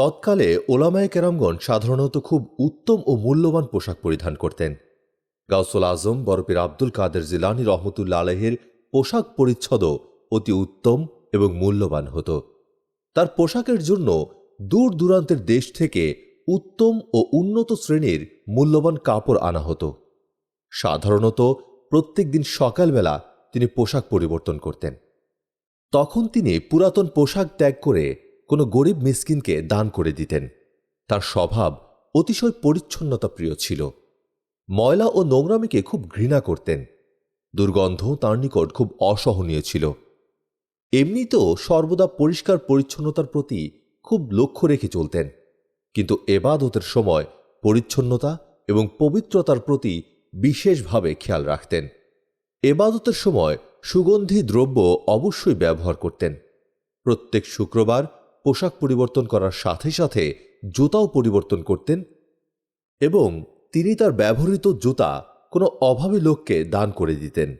তৎকালে ওলামায় কেরামগণ সাধারণত খুব উত্তম ও মূল্যবান পোশাক পরিধান করতেন। গাউসুল আজম বরফের আব্দুল কাদের জিলানি রহমতুল্লা আলহের পোশাক পরিচ্ছদও অতি উত্তম এবং মূল্যবান হতো। তার পোশাকের জন্য দূর দূরান্তের দেশ থেকে উত্তম ও উন্নত শ্রেণির মূল্যবান কাপড় আনা হতো। সাধারণত প্রত্যেক দিন সকালবেলা তিনি পোশাক পরিবর্তন করতেন। তখন তিনি পুরাতন পোশাক ত্যাগ করে কোনো গরিব মিসকিনকে দান করে দিতেন। তার স্বভাব অতিশয় পরিচ্ছন্নতা প্রিয় ছিল। ময়লা ও নোংরামিকে খুব ঘৃণা করতেন। দুর্গন্ধ তার নিকট খুব অসহনীয় ছিল। এমনিতেও সর্বদা পরিষ্কার পরিচ্ছন্নতার প্রতি খুব লক্ষ্য রেখে চলতেন। কিন্তু এবাদতের সময় পরিচ্ছন্নতা এবং পবিত্রতার প্রতি বিশেষভাবে খেয়াল রাখতেন। এবাদতের সময় সুগন্ধি দ্রব্য অবশ্যই ব্যবহার করতেন। প্রত্যেক শুক্রবার পোশাক পরিবর্তন করার সাথে সাথে জুতাও পরিবর্তন করতেন এবং তিনি তার ব্যবহৃত জুতা কোনো অভাবী লোককে দান করে দিতেন।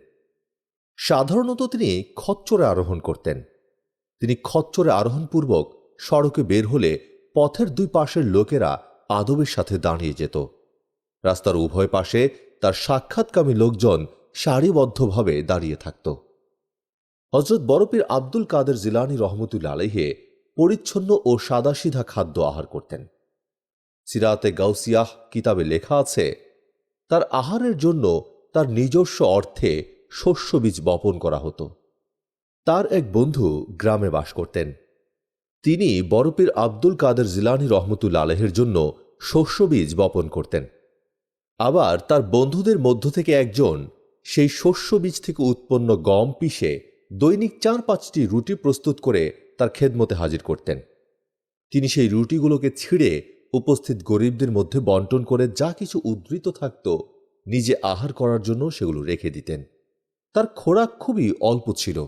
সাধারণত তিনি খচ্চরে আরোহণ করতেন। তিনি খচ্চরে আরোহণপূর্বক সড়কে বের হলে পথের দুই পাশের লোকেরা আদবের সাথে দাঁড়িয়ে যেত। রাস্তার উভয় পাশে তার সাক্ষাৎকামী লোকজন সারিবদ্ধভাবে দাঁড়িয়ে থাকত। হজরত বরফির আব্দুল কাদের জিলানি রহমতুল্লা আলহে পরিচ্ছন্ন ও সাদাসিধা খাদ্য আহার করতেন। সিরাতে গাউসিয়াহ কিতাবে লেখা আছে, তার আহারের জন্য তার নিজস্ব অর্থে শস্য বীজ বপন করা হতো। তার এক বন্ধু গ্রামে বাস করতেন। তিনি বরফির আব্দুল কাদের জিলানি রহমতুল্লা আলহের জন্য শস্য বীজ বপন করতেন। আবার তার বন্ধুদের মধ্য থেকে একজন সেই শস্য বীজ থেকে উৎপন্ন গম পিষে দৈনিক চার পাঁচটি রুটি প্রস্তুত করে তার খেদমতে হাজির করতেন। তিনি সেই রুটিগুলোকে ছিঁড়ে উপস্থিত গরিবদের মধ্যে বন্টন করে যা কিছু উদ্ধৃত থাকত নিজে আহার করার জন্য সেগুলো রেখে দিতেন। তার খোরাক খুবই অল্প ছিল।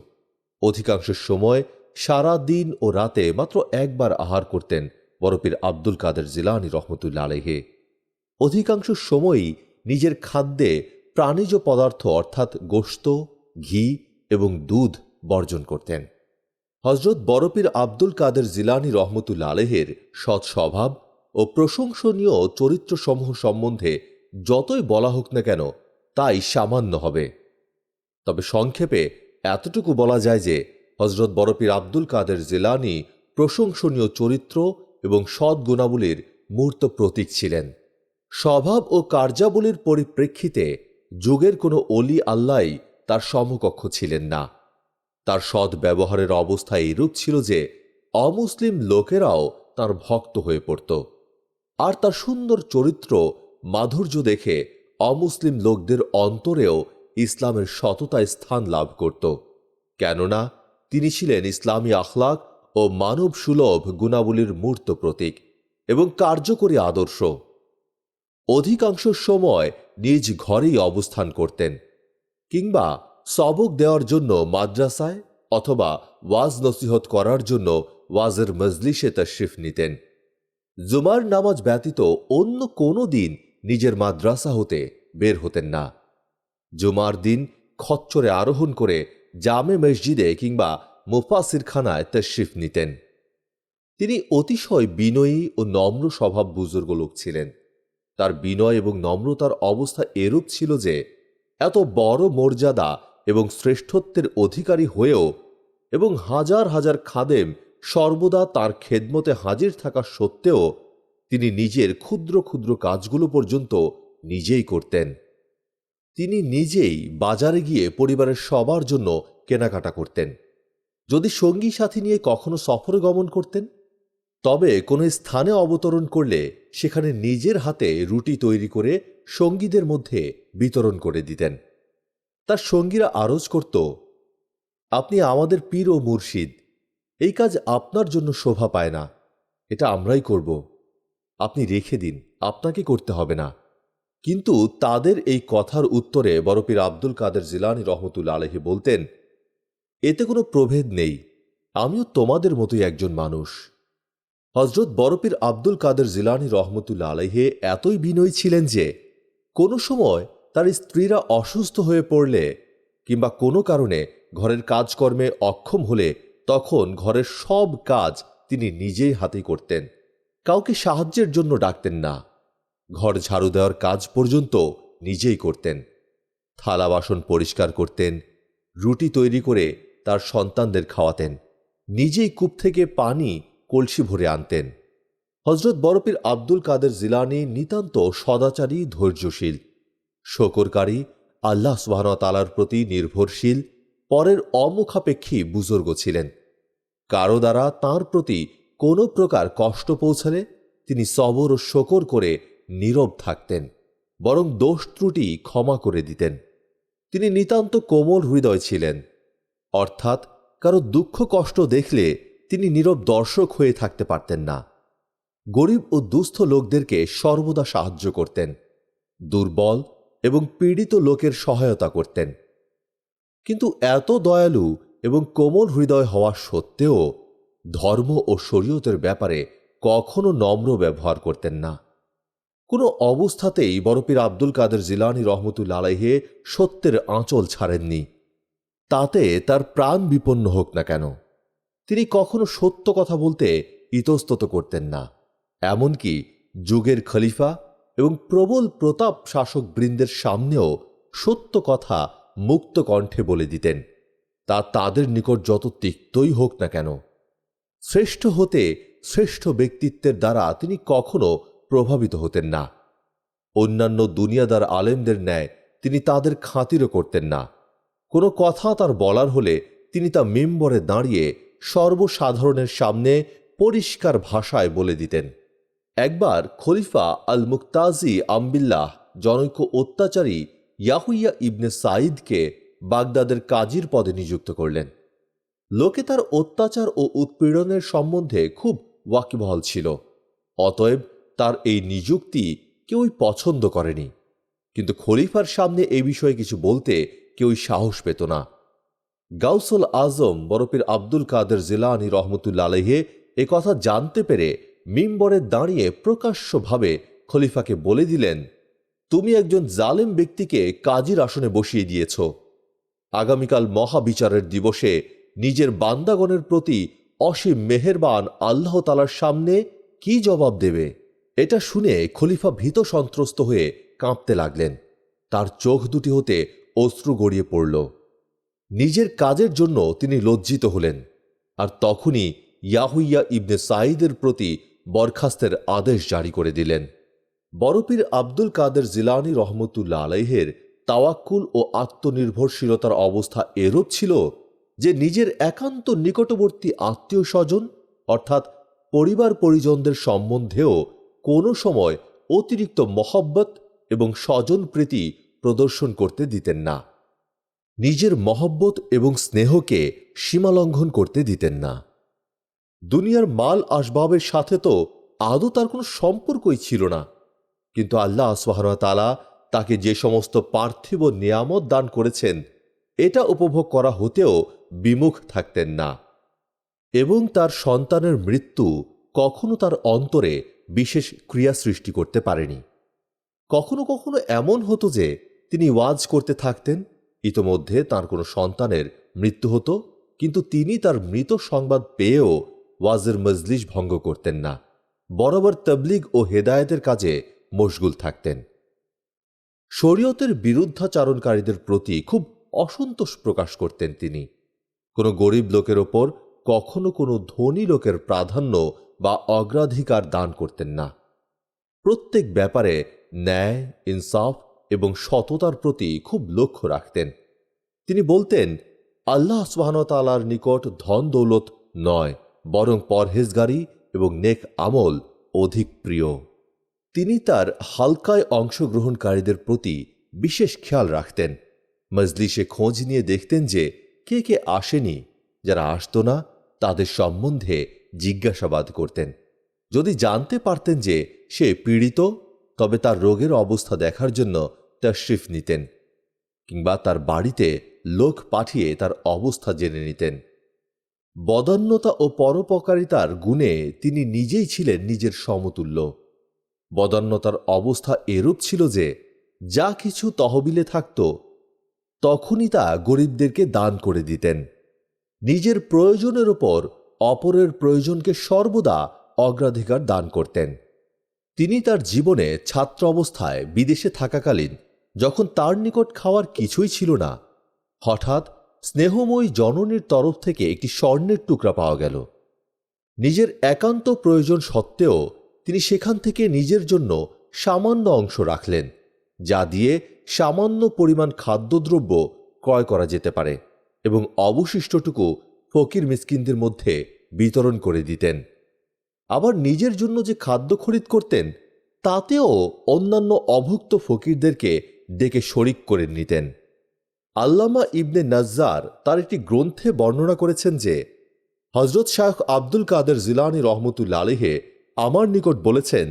অধিকাংশ সময় সারা দিন ও রাতে মাত্র একবার আহার করতেন বরফির আব্দুল কাদের জিলানি রহমতুল্লা আলহে অধিকাংশ সময়ই নিজের খাদ্যে প্রাণীজ পদার্থ অর্থাৎ গোশত, ঘি এবং দুধ বর্জন করতেন। হজরত বরফির আব্দুল কাদের জিলানি রহমতুল্লা আলেহের সৎ স্বভাব ও প্রশংসনীয় চরিত্রসমূহ সম্বন্ধে যতই বলা হোক না কেন তাই সামান্য হবে। তবে সংক্ষেপে এতটুকু বলা যায় যে হজরত বরফির আব্দুল কাদের জিলানি প্রশংসনীয় চরিত্র এবং সৎ গুণাবলীর মূর্ত প্রতীক ছিলেন। স্বভাব ও কার্যাবলীর পরিপ্রেক্ষিতে যুগের কোনো অলি আল্লাই তার সমকক্ষ ছিলেন না। তার সৎ ব্যবহারের অবস্থা এইরূপ ছিল যে অমুসলিম লোকেরাও তার ভক্ত হয়ে পড়ত। আর তার সুন্দর চরিত্র মাধুর্য দেখে অমুসলিম লোকদের অন্তরেও ইসলামের সততায় স্থান লাভ করত। কেননা তিনি ছিলেন ইসলামী আখলাক ও মানব সুলভ গুণাবলীর মূর্ত প্রতীক এবং কার্যকরী আদর্শ। অধিকাংশ সময় নিজ ঘরেই অবস্থান করতেন কিংবা সবক দেওয়ার জন্য মাদ্রাসায় অথবা ওয়াজ নসিহত করার জন্য ওয়াজের মজলিসে তশরিফ নিতেন। জুমার নামাজ ব্যতীত অন্য কোনো দিন নিজের মাদ্রাসা হতে বের হতেন না। জুমার দিন খচ্চরে আরোহণ করে জামে মসজিদে কিংবা মুফাসিরখানায় তশরিফ নিতেন। তিনি অতিশয় বিনয়ী ও নম্র স্বভাব বুজুর্গ লোক ছিলেন। তার বিনয় এবং নম্রতার অবস্থা এরূপ ছিল যে, এত বড় মর্যাদা এবং শ্রেষ্ঠত্বের অধিকারী হয়েও এবং হাজার হাজার খাদেম সর্বদা তার খেদমতে হাজির থাকা সত্ত্বেও তিনি নিজের ক্ষুদ্র ক্ষুদ্র কাজগুলো পর্যন্ত নিজেই করতেন। তিনি নিজেই বাজারে গিয়ে পরিবারের সবার জন্য কেনাকাটা করতেন। যদি সঙ্গী সাথী নিয়ে কখনো সফরে গমন করতেন, তবে কোনো স্থানে অবতরণ করলে সেখানে নিজের হাতে রুটি তৈরি করে সঙ্গীদের মধ্যে বিতরণ করে দিতেন। তার সঙ্গীরা আরজ করত, আপনি আমাদের পীর ও মুর্শিদ, এই কাজ আপনার জন্য শোভা পায় না, এটা আমরাই করব। আপনি রেখে দিন, আপনাকে করতে হবে না। কিন্তু তাদের এই কথার উত্তরে বরফির আব্দুল কাদের জিলানি রহমতুল্লা আলহি বলতেন, এতে কোনো প্রভেদ নেই, আমিও তোমাদের মতোই একজন মানুষ। হজরত বরফির আব্দুল কাদের জিলানি রহমতুল্লা আলহে এতই বিনয়ী ছিলেন যে কোনো সময় তার স্ত্রীরা অসুস্থ হয়ে পড়লে কিংবা কোনো কারণে ঘরের কাজকর্মে অক্ষম হলে তখন ঘরের সব কাজ তিনি নিজেই হাতে করতেন। কাউকে সাহায্যের জন্য ডাকতেন না। ঘর ঝাড়ু দেওয়ার কাজ পর্যন্ত নিজেই করতেন। থালা বাসন পরিষ্কার করতেন, রুটি তৈরি করে তার সন্তানদের খাওয়াতেন, নিজেই কূপ থেকে পানি কলসি ভরে আনতেন। হজরত বরফির আব্দুল কাদের জিলানি নিতান্ত সদাচারী ধৈর্যশীল। শকরকারী আল্লাহ সুবাহতালার প্রতি নির্ভরশীল, পরের অমুখাপেক্ষী বুজুর্গ ছিলেন। কারও দ্বারা তাঁর প্রতি কোনো প্রকার কষ্ট পৌঁছালে তিনি সবর ও শকর করে নীরব থাকতেন, বরং দোষ ত্রুটি ক্ষমা করে দিতেন। তিনি নিতান্ত কোমল হৃদয় ছিলেন। অর্থাৎ কারও দুঃখ কষ্ট দেখলে তিনি নীরব দর্শক হয়ে থাকতে পারতেন না। গরিব ও দুস্থ লোকদেরকে সর্বদা সাহায্য করতেন। দুর্বল এবং পীড়িত লোকের সহায়তা করতেন। কিন্তু এত দয়ালু এবং কোমল হৃদয় হওয়া সত্ত্বেও ধর্ম ও শরীয়তের ব্যাপারে কখনো নম্র ব্যবহার করতেন না। কোনো অবস্থাতেই বরফির আব্দুল কাদের জিলানি রহমতুল্লা আলাইহে সত্যের আঁচল ছাড়েননি। তাতে তার প্রাণ বিপন্ন হোক না কেন। তিনি কখনো সত্য কথা বলতে ইতস্তত করতেন না। এমনকি যুগের খলিফা এবং প্রবল প্রতাপ শাসক বৃন্দের সামনেও সত্য কথা মুক্ত কণ্ঠে বলে দিতেন, তা তাদের নিকট যত তিক্তই হোক না কেন। শ্রেষ্ঠ হতে শ্রেষ্ঠ ব্যক্তিত্বের দ্বারা তিনি কখনো প্রভাবিত হতেন না। অন্যান্য দুনিয়াদার আলেমদের ন্যায় তিনি তাদের খাতিরও করতেন না। কোনো কথা তার বলার হলে তিনি তা মেম্বরে দাঁড়িয়ে সর্বসাধারণের সামনে পরিষ্কার ভাষায় বলে দিতেন। একবার খলিফা আল মুক্তাজি আম্বিল্লাহ, জনৈক অত্যাচারী ইয়াহুইয়া ইবনে সাঈদকে বাগদাদের কাজীর পদে নিযুক্ত করলেন। লোকে তার অত্যাচার ও উৎপীড়নের সম্বন্ধে খুব ওয়াকিবহল ছিল। অতএব তার এই নিযুক্তি কেউই পছন্দ করেনি। কিন্তু খলিফার সামনে এই বিষয়ে কিছু বলতে কেউই সাহস পেত না। গাউসুল আজম বরফের আব্দুল কাদের জিলানি রহমতুল্লা আলহে এ কথা জানতে পেরে মিম্বরে দাঁড়িয়ে প্রকাশ্যভাবে খলিফাকে বলে দিলেন, তুমি একজন জালেম ব্যক্তিকে কাজীর আসনে বসিয়ে দিয়েছ। আগামীকাল মহাবিচারের দিবসে নিজের বান্দাগণের প্রতি অসীম মেহেরবান আল্লাহ তালার সামনে কি জবাব দেবে? এটা শুনে খলিফা ভীত সন্ত্রস্ত হয়ে কাঁপতে লাগলেন। তার চোখ দুটি হতে অশ্রু গড়িয়ে পড়ল। নিজের কাজের জন্য তিনি লজ্জিত হলেন, আর তখনই ইয়াহুইয়া ইবনে সাঈদের প্রতি বরখাস্তের আদেশ জারি করে দিলেন। বরফির আব্দুল কাদের জিলানি রহমতুল্লা আলাইহের তাওয়াক্কুল ও আত্মনির্ভরশীলতার অবস্থা এরূপ ছিল যে নিজের একান্ত নিকটবর্তী আত্মীয় স্বজন অর্থাৎ পরিবার পরিজনদের সম্বন্ধেও কোনো সময় অতিরিক্ত মহব্বত এবং স্বজন প্রীতি প্রদর্শন করতে দিতেন না। নিজের মহব্বত এবং স্নেহকে সীমালঙ্ঘন করতে দিতেন না। দুনিয়ার মাল আসবাবের সাথে তো আদৌ তার কোনো সম্পর্কই ছিল না। কিন্তু আল্লাহ তালা তাকে যে সমস্ত পার্থিব নিয়ামত দান করেছেন, এটা উপভোগ করা হতেও বিমুখ থাকতেন না। এবং তার সন্তানের মৃত্যু কখনো তার অন্তরে বিশেষ ক্রিয়া সৃষ্টি করতে পারেনি। কখনো কখনো এমন হতো যে তিনি ওয়াজ করতে থাকতেন, ইতোমধ্যে তার কোনো সন্তানের মৃত্যু হতো, কিন্তু তিনি তার মৃত সংবাদ পেয়েও ওয়াজের মজলিস ভঙ্গ করতেন না। বরাবর তবলিগ ও হেদায়েতের কাজে মশগুল থাকতেন। শরীয়তের বিরুদ্ধাচারণকারীদের প্রতি খুব অসন্তোষ প্রকাশ করতেন তিনি। কোনো গরিব লোকের ওপর কখনো কোনো ধনী লোকের প্রাধান্য বা অগ্রাধিকার দান করতেন না। প্রত্যেক ব্যাপারে ন্যায়, ইনসাফ এবং সততার প্রতি খুব লক্ষ্য রাখতেন। তিনি বলতেন, আল্লাহ সুবাহতালার নিকট ধন দৌলত নয় বরং পরহেজগারি এবং নেক আমল অধিক প্রিয়। তিনি তার হালকায় অংশগ্রহণকারীদের প্রতি বিশেষ খেয়াল রাখতেন। মজলিসে খোঁজ নিয়ে দেখতেন যে কে কে আসেনি, যারা আসত না, তাদের সম্বন্ধে জিজ্ঞাসাবাদ করতেন। যদি জানতে পারতেন যে সে পীড়িত, তবে তার রোগের অবস্থা দেখার জন্য তশরিফ নিতেন কিংবা তার বাড়িতে লোক পাঠিয়ে তার অবস্থা জেনে নিতেন। বদান্যতা ও পরোপকারিতার গুণে তিনি নিজেই ছিলেন নিজের সমতুল্য। বদান্যতার অবস্থা এরূপ ছিল যে, যা কিছু তহবিলে থাকত, তখনই তা গরিবদেরকে দান করে দিতেন। নিজের প্রয়োজনের ওপর অপরের প্রয়োজনকে সর্বদা অগ্রাধিকার দান করতেন। তিনি তার জীবনে ছাত্র অবস্থায় বিদেশে থাকাকালীন যখন তার নিকট খাওয়ার কিছুই ছিল না, হঠাৎ স্নেহময়ী জননীর তরফ থেকে একটি স্বর্ণের টুকরা পাওয়া গেল। নিজের একান্ত প্রয়োজন সত্ত্বেও তিনি সেখান থেকে নিজের জন্য সামান্য অংশ রাখলেন, যা দিয়ে সামান্য পরিমাণ খাদ্যদ্রব্য ক্রয় করা যেতে পারে এবং অবশিষ্টটুকু ফকির মিসকিনদের মধ্যে বিতরণ করে দিতেন। আবার নিজের জন্য যে খাদ্য খরিদ করতেন, তাতেও অন্যান্য অভুক্ত ফকিরদেরকে ডেকে শরিক করে নিতেন। আল্লামা ইবনে নাজ্জার তার একটি গ্রন্থে বর্ণনা করেছেন যে হজরত শাহ আব্দুল কাদের জিলানি রহমতুল্লা আলিহে আমার নিকট বলেছেন,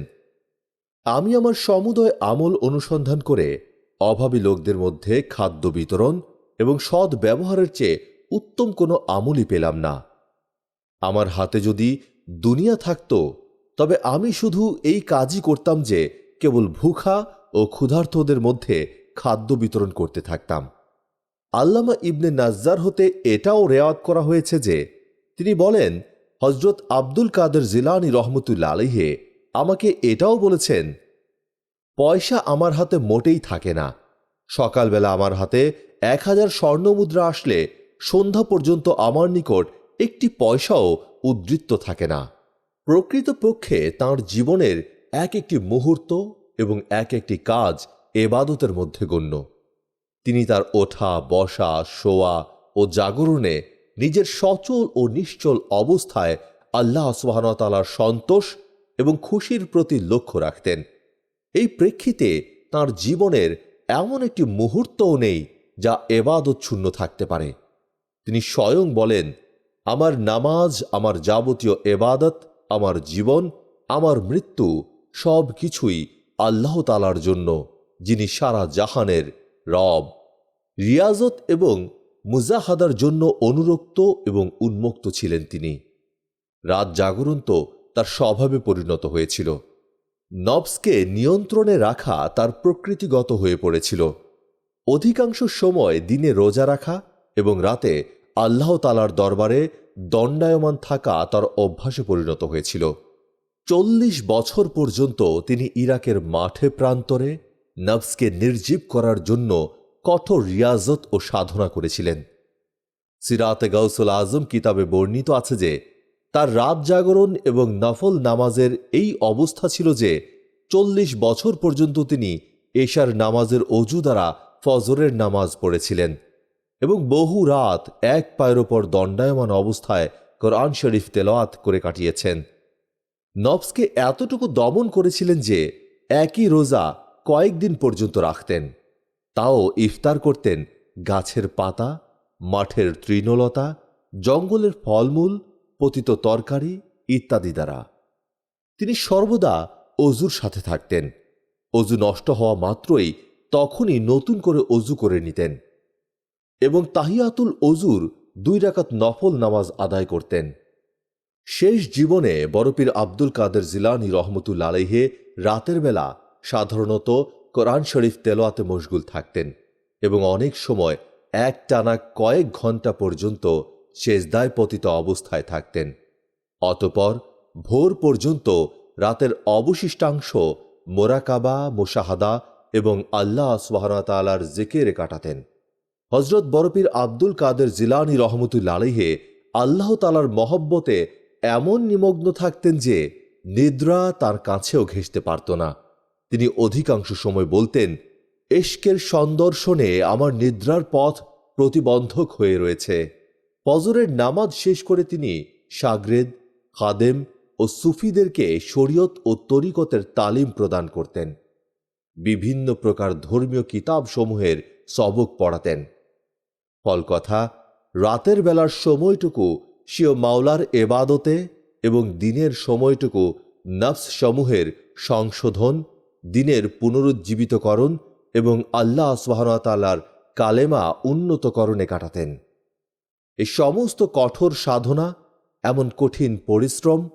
আমি আমার সমুদয় আমল অনুসন্ধান করে অভাবী লোকদের মধ্যে খাদ্য বিতরণ এবং সৎ ব্যবহারের চেয়ে উত্তম কোনো আমলই পেলাম না। আমার হাতে যদি দুনিয়া থাকত, তবে আমি শুধু এই কাজই করতাম যে, কেবল ভুখা ও ক্ষুধার্তদের মধ্যে খাদ্য বিতরণ করতে থাকতাম। আল্লামা ইবনে নাজ্জার হতে এটাও রেওয়াত করা হয়েছে যে, তিনি বলেন হজরত আব্দুল কাদের জিলানি রহমতুল্লা আলিহে আমাকে এটাও বলেছেন, পয়সা আমার হাতে মোটেই থাকে না। সকালবেলা আমার হাতে এক হাজার স্বর্ণমুদ্রা আসলে সন্ধ্যা পর্যন্ত আমার নিকট একটি পয়সাও উদ্বৃত্ত থাকে না। প্রকৃতপক্ষে তাঁর জীবনের এক একটি মুহূর্ত এবং এক একটি কাজ এবাদতের মধ্যে গণ্য। তিনি তার ওঠা, বসা, শোয়া ও জাগরণে নিজের সচল ও নিশ্চল অবস্থায় আল্লাহ সুবাহতালার সন্তোষ এবং খুশির প্রতি লক্ষ্য রাখতেন। এই প্রেক্ষিতে তার জীবনের এমন একটি মুহূর্তও নেই যা এবাদচ্ছুন্ন থাকতে পারে। তিনি স্বয়ং বলেন, আমার নামাজ, আমার যাবতীয় এবাদত, আমার জীবন, আমার মৃত্যু সব কিছুই আল্লাহ তালার জন্য, যিনি সারা জাহানের রব, রিয়াজত এবং মুজাহাদার জন্য অনুরক্ত এবং উন্মুক্ত ছিলেন তিনি। রাত জাগরণ তো তার স্বভাবে পরিণত হয়েছিল। নবসকে নিয়ন্ত্রণে রাখা তার প্রকৃতিগত হয়ে পড়েছিল। অধিকাংশ সময় দিনে রোজা রাখা এবং রাতে আল্লাহ তালার দরবারে দণ্ডায়মান থাকা তার অভ্যাসে পরিণত হয়েছিল। চল্লিশ বছর পর্যন্ত তিনি ইরাকের মাঠে প্রান্তরে নবসকে নির্জীব করার জন্য কঠোর রিয়াজত ও সাধনা করেছিলেন। সিরাতে গৌসুল আজম কিতাবে বর্ণিত আছে যে, তার রাত জাগরণ এবং নফল নামাজের এই অবস্থা ছিল যে, চল্লিশ বছর পর্যন্ত তিনি এশার নামাজের অজু দ্বারা ফজরের নামাজ পড়েছিলেন এবং বহু রাত এক পায়ের ওপর দণ্ডায়মান অবস্থায় কোরআন শরীফ তেলাওয়াত করে কাটিয়েছেন। নবসকে এতটুকু দমন করেছিলেন যে, একই রোজা কয়েকদিন পর্যন্ত রাখতেন। তাও ইফতার করতেন গাছের পাতা, মাঠের তৃণলতা, জঙ্গলের ফলমূল, পতিত তরকারি ইত্যাদি দ্বারা। তিনি সর্বদা অজুর সাথে থাকতেন। অজু নষ্ট হওয়া মাত্রই তখনই নতুন করে অজু করে নিতেন এবং তাহিয়াতুল অজুর দুই রাকাত নফল নামাজ আদায় করতেন। শেষ জীবনে বরপীর আব্দুল কাদের জিলানি রহমতুল্লা আলহে রাতের বেলা সাধারণত কোরআন শরীফ তেলোয়াতে মশগুল থাকতেন এবং অনেক সময় এক টানা কয়েক ঘণ্টা পর্যন্ত সেজদায় পতিত অবস্থায় থাকতেন। অতপর ভোর পর্যন্ত রাতের অবশিষ্টাংশ মোরাকাবা, মোশাহাদা এবং আল্লাহ সোহানাতালার জেকেরে কাটাতেন। হজরত বরপীর আব্দুল কাদের জিলানি রহমতুল্লা আলহে আল্লাহ তালার মহব্বতে এমন নিমগ্ন থাকতেন যে নিদ্রা তার কাছেও ঘেঁষতে পারত না। তিনি অধিকাংশ সময় বলতেন, এশকের সন্দর্শনে আমার নিদ্রার পথ প্রতিবন্ধক হয়ে রয়েছে। ফজরের নামাজ শেষ করে তিনি সাগরেদ, খাদেম ও সুফিদেরকে শরীয়ত ও তরিকতের তালিম প্রদান করতেন। বিভিন্ন প্রকার ধর্মীয় কিতাবসমূহের সবক পড়াতেন। ফলকথা, রাতের বেলার সময়টুকু সিও মাওলার এবাদতে এবং দিনের সময়টুকু নফস সমূহের সংশোধন দিনের পুনরুজ্জীবিতকরণ এবং আল্লাহ সোহানতালার কালেমা উন্নতকরণে কাটাতেন। এই সমস্ত কঠোর সাধনা, এমন কঠিন পরিশ্রম,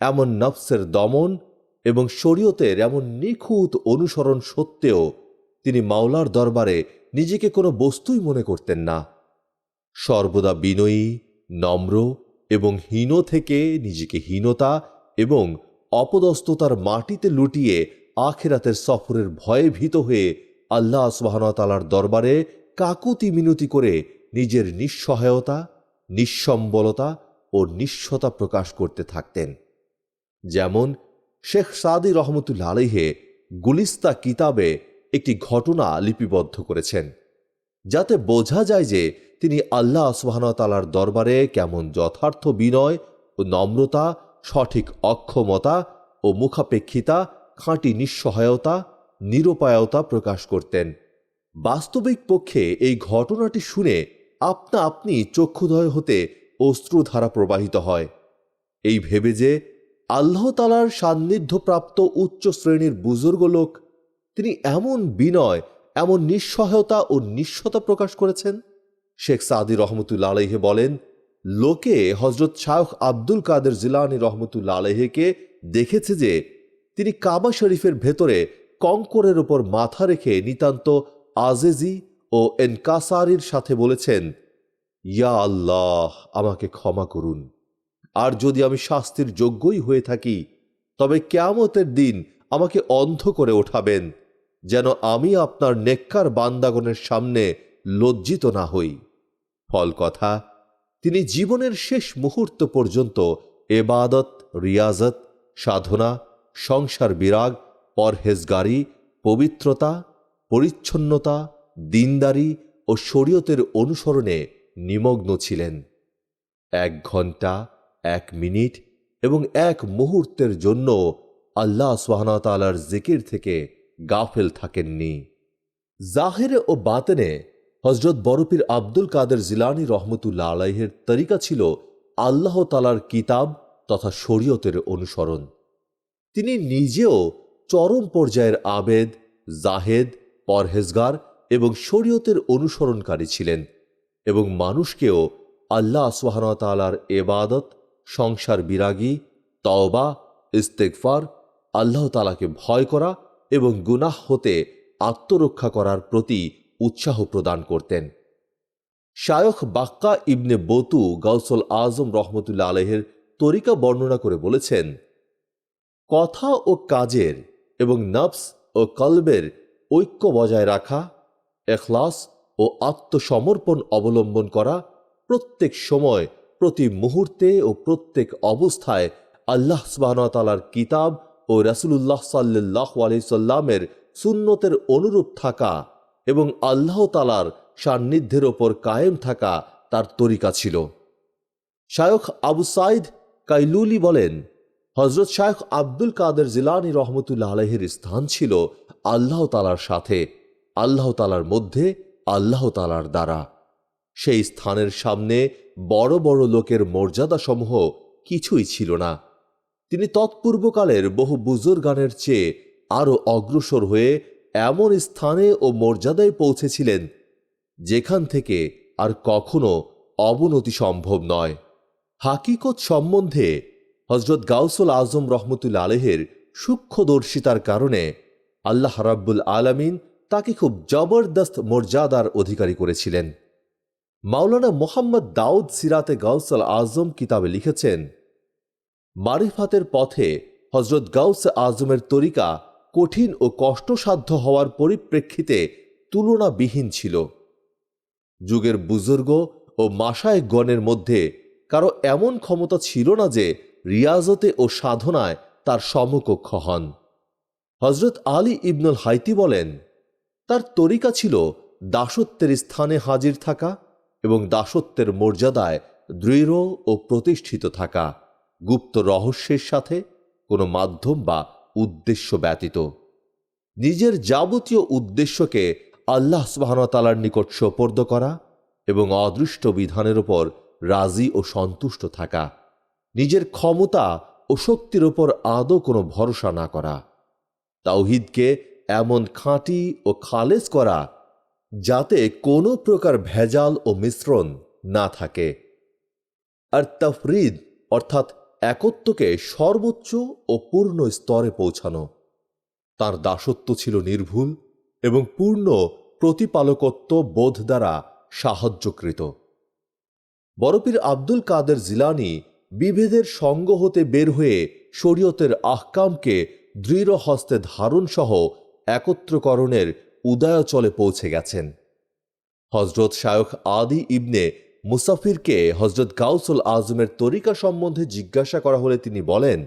এমন নফসের দমন এবং শরীয়তের এমন নিখুঁত অনুসরণ সত্ত্বেও তিনি মাওলার দরবারে নিজেকে কোনো বস্তুই মনে করতেন না। সর্বদা বিনয়ী, নম্র এবং হীন থেকে নিজেকে হীনতা এবং অপদস্থতার মাটিতে লুটিয়ে আখেরাতের সফরের ভয়ে ভীত হয়ে আল্লাহ সুবাহতালার দরবারে কাকুতি মিনতি করে নিজের নিঃসহায়তা, নিঃসম্বলতা ও নিঃস্বতা প্রকাশ করতে থাকতেন। যেমন শেখ সাদি রহমতুল্লা আলহে গুলিস্তা কিতাবে একটি ঘটনা লিপিবদ্ধ করেছেন, যাতে বোঝা যায় যে তিনি আল্লাহ সুবাহতালার দরবারে কেমন যথার্থ বিনয় ও নম্রতা, সঠিক অক্ষমতা ও মুখাপেক্ষিতা খাঁটি নিঃসহায়তা, নিরুপায়তা প্রকাশ করতেন। বাস্তবিক পক্ষে এই ঘটনাটি শুনে আপনা আপনি চক্ষুদয় হতে অশ্রুধারা প্রবাহিত হয়। এই ভেবে যে আল্লাহতালার সান্নিধ্যপ্রাপ্ত উচ্চ শ্রেণির বুজুর্গ লোক, তিনি এমন বিনয়, এমন নিঃসহায়তা ও নিঃস্বতা প্রকাশ করেছেন? শেখ সাদি রহমতুল্লা আলহে বলেন, লোকে হজরত শাহ আব্দুল কাদের জিলানি রহমতুল্লা আলহেকে দেখেছে যে তিনি কাবা শরীফের ভেতরে কঙ্করের ওপর মাথা রেখে নিতান্ত আজেজি ও এনকাসারির সাথে বলেছেন, ইয়া আল্লাহ, আমাকে ক্ষমা করুন। আর যদি আমি শাস্তির যোগ্যই হয়ে থাকি, তবে কেয়ামতের দিন আমাকে অন্ধ করে ওঠাবেন, যেন আমি আপনার নেককার বান্দাগণের সামনে লজ্জিত না হই। ফল কথা, তিনি জীবনের শেষ মুহূর্ত পর্যন্ত এবাদত, রিয়াজত, সাধনা সংসার বিরাগ, পরহেজগারি, পবিত্রতা, পরিচ্ছন্নতা, দিনদারি ও শরীয়তের অনুসরণে নিমগ্ন ছিলেন। এক ঘণ্টা এক মিনিট এবং এক মুহূর্তের জন্য আল্লাহ সোহানাতালার জিকির থেকে গাফেল থাকেননি। জাহেরে ও বাতেনে হজরত বরফির আব্দুল কাদের জিলানি রহমতুল্লাহ আলাইহের তরিকা ছিল আল্লাহ তালার কিতাব তথা শরীয়তের অনুসরণ। তিনি নিজেও চরম পর্যায়ের আবেদ, জাহেদ, পরহেজগার এবং শরীয়তের অনুসরণকারী ছিলেন এবং মানুষকেও আল্লাহ সোহানতালার এবাদত সংসার বিরাগী, তওবা ইস্তেকফার আল্লাহ তালাকে ভয় করা এবং গুনাহ হতে আত্মরক্ষা করার প্রতি উৎসাহ প্রদান করতেন। শায়খ বাক্কা ইবনে বতু গাউসল আজম রহমতুল্লা আলহের তরিকা বর্ণনা করে বলেছেন কথা ও কাজের এবং নফস ও কলবের ঐক্য বজায় রাখা, এখলাস ও আত্মসমর্পণ অবলম্বন করা প্রত্যেক সময়, প্রতি মুহূর্তে ও প্রত্যেক অবস্থায় আল্লাহ সুবাহতালার কিতাব ও রাসুলুল্লাহ সাল্লাহ আলাইসাল্লামের সুন্নতের অনুরূপ থাকা এবং আল্লাহ তালার সান্নিধ্যের ওপর কায়েম থাকা তার তরিকা ছিল। শায়খ আবু সাইদ কাইলুলি বলেন হজরত শায়খ আব্দুল কাদের জিলানি রহমতুল্লাহ আলহের স্থান ছিল আল্লাহ তালার সাথে, আল্লাহ তালার মধ্যে, আল্লাহ তালার দ্বারা। সেই স্থানের সামনে বড় বড় লোকের মর্যাদাসমূহ কিছুই ছিল না। তিনি তৎপূর্বকালের বহু বুজুর্গানের চেয়ে আরও অগ্রসর হয়ে এমন স্থানে ও মর্যাদায় পৌঁছেছিলেন, যেখান থেকে আর কখনো অবনতি সম্ভব নয়। হাকিকত সম্বন্ধে হজরত গাউসুল আজম রহমতুল্লা আলহের সূক্ষ্মদর্শিতার কারণে আল্লাহ রাব্বুল আলামিন তাকে খুব জবরদস্ত মর্যাদার অধিকারী করেছিলেন। মাওলানা মোহাম্মদ দাউদ সিরাতে গাউসুল আজম কিতাবে লিখেছেন, মারিফাতের পথে হজরত গাউস আজমের তরিকা কঠিন ও কষ্টসাধ্য হওয়ার পরিপ্রেক্ষিতে তুলনাবিহীন ছিল। যুগের বুজুর্গ ও মাসায় গণের মধ্যে কারও এমন ক্ষমতা ছিল না যে রিয়াজতে ও সাধনায় তার সমকক্ষ হন। হজরত আলী ইবনুল হাইতি বলেন, তার তরিকা ছিল দাসত্বের স্থানে হাজির থাকা এবং দাসত্বের মর্যাদায় দৃঢ় ও প্রতিষ্ঠিত থাকা, গুপ্ত রহস্যের সাথে কোনো মাধ্যম বা উদ্দেশ্য ব্যতীত। নিজের যাবতীয় উদ্দেশ্যকে আল্লাহ সুবাহতালার নিকট সোপর্দ করা এবং অদৃষ্ট বিধানের ওপর রাজি ও সন্তুষ্ট থাকা। নিজের ক্ষমতা ও শক্তির ওপর আদৌ কোনো ভরসা না করা। তাওহিদকে এমন খাঁটি ও খালেজ করা যাতে কোনো প্রকার ভেজাল ও মিশ্রণ না থাকে। আর তফরিদ অর্থাৎ একত্বকে সর্বোচ্চ ও পূর্ণ স্তরে পৌঁছানো। তার দাসত্ব ছিল নির্ভুল এবং পূর্ণ প্রতিপালকত্ব বোধ দ্বারা সাহায্যকৃত। বরফির আব্দুল কাদের জিলানি বিভেদের সঙ্গ হতে বের হয়ে শরীয়তের আহকামকে দৃঢ় হস্তে ধারণ সহ একত্রকরণের উদয়াচলে পৌঁছে গেছেন। হজরত শায়খ আদি ইবনে মুসাফিরকে হজরত গাউসুল আজমের তরিকা সম্বন্ধে জিজ্ঞাসা করা হলে তিনি বলেন,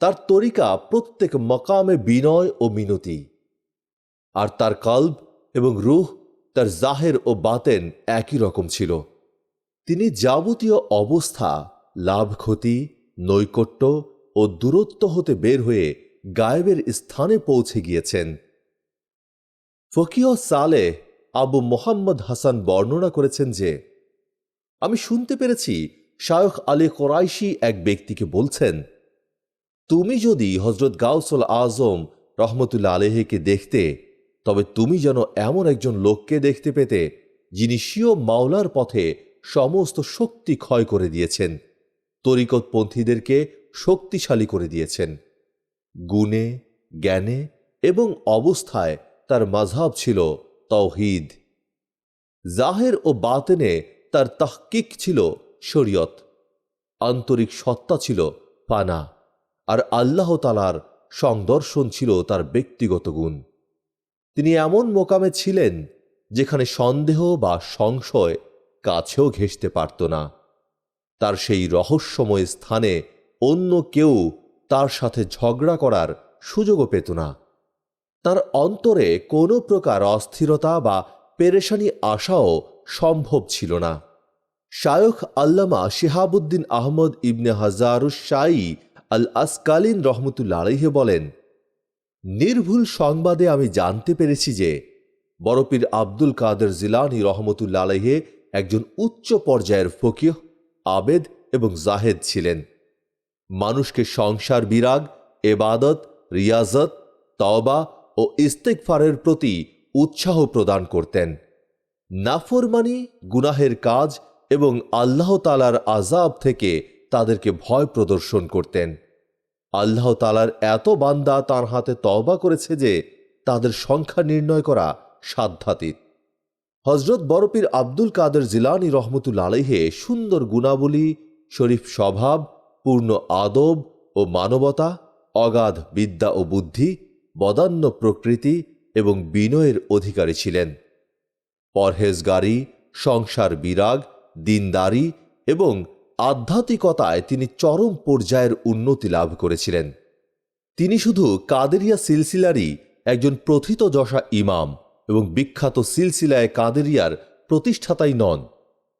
তার তরিকা প্রত্যেক মকামে বিনয় ও মিনতি। আর তার কাল্ব এবং রুহ, তার জাহের ও বাতেন একই রকম ছিল। তিনি যাবতীয় অবস্থা লাভ ক্ষতি নৈকট্য ও দূরত্ব হতে বের হয়ে গায়েবের স্থানে পৌঁছে গিয়েছেন। ফকিহ সালে আবু মোহাম্মদ হাসান বর্ণনা করেছেন যে, আমি শুনতে পেরেছি শায়খ আলী কোরাইশি এক ব্যক্তিকে বলছেন, তুমি যদি হজরত গাউসুল আজম রহমতুল্লা আলেহকে দেখতে, তবে তুমি যেন এমন একজন লোককে দেখতে পেতে, যিনি স্বীয় মাওলার পথে সমস্ত শক্তি ক্ষয় করে দিয়েছেন। তরিকতপন্থীদেরকে শক্তিশালী করে দিয়েছেন। গুণে, জ্ঞানে এবং অবস্থায় তার মাঝহাব ছিল তৌহিদ জাহের ও বাতেনে তার তাহকিক ছিল শরীয়ত। আন্তরিক সত্তা ছিল পানা আর আল্লাহ তালার সংদর্শন ছিল তার ব্যক্তিগত গুণ। তিনি এমন মোকামে ছিলেন যেখানে সন্দেহ বা সংশয় কাছেও ঘেঁষতে পারত না। তার সেই রহস্যময় স্থানে অন্য কেউ তার সাথে ঝগড়া করার সুযোগও পেত না। তার অন্তরে কোনো প্রকার অস্থিরতা বা পেরেশানি আসাও সম্ভব ছিল না। শায়খ আল্লামা শিহাবুদ্দিন আহমদ ইবনে হাজারুসাই আল আসকালিন রহমতুল্লা আলহে বলেন, নির্ভুল সংবাদে আমি জানতে পেরেছি যে বরপীর আব্দুল কাদের জিলানি রহমতুল্লা আলহে একজন উচ্চ পর্যায়ের ফকিহ আবেদ এবং জাহেদ ছিলেন। মানুষকে সংসার বিরাগ, এবাদত, রিয়াজত, তওবা ও ইস্তেকফারের প্রতি উৎসাহ প্রদান করতেন। নাফরমানি, গুনাহের কাজ এবং আল্লাহ তালার আজাব থেকে তাদেরকে ভয় প্রদর্শন করতেন। আল্লাহ তালার এত বান্দা তার হাতে তওবা করেছে যে তাদের সংখ্যা নির্ণয় করা সাধ্যাতীত। হজরত বরপীর আব্দুল কাদের জিলানি রহমতুল আলহে সুন্দর গুণাবলী, শরীফ স্বভাব, পূর্ণ আদব ও মানবতা, অগাধ বিদ্যা ও বুদ্ধি, বদান্য প্রকৃতি এবং বিনয়ের অধিকারী ছিলেন। পরহেজগারি, সংসার বিরাগ, দিনদারি এবং আধ্যাত্মিকতায় তিনি চরম পর্যায়ের উন্নতি লাভ করেছিলেন। তিনি শুধু কাদেরিয়া সিলসিলারই একজন প্রথিতযশা ইমাম। এবং বিখ্যাত সিলসিলায় কাদেরিয়ার প্রতিষ্ঠাতাই নন,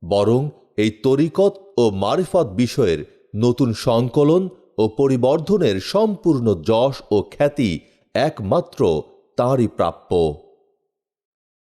বরং এই তরিকত ও মারিফত বিষয়ের নতুন সংকলন ও পরিবর্ধনের সম্পূর্ণ যশ ও খ্যাতি একমাত্র তাঁরই প্রাপ্য।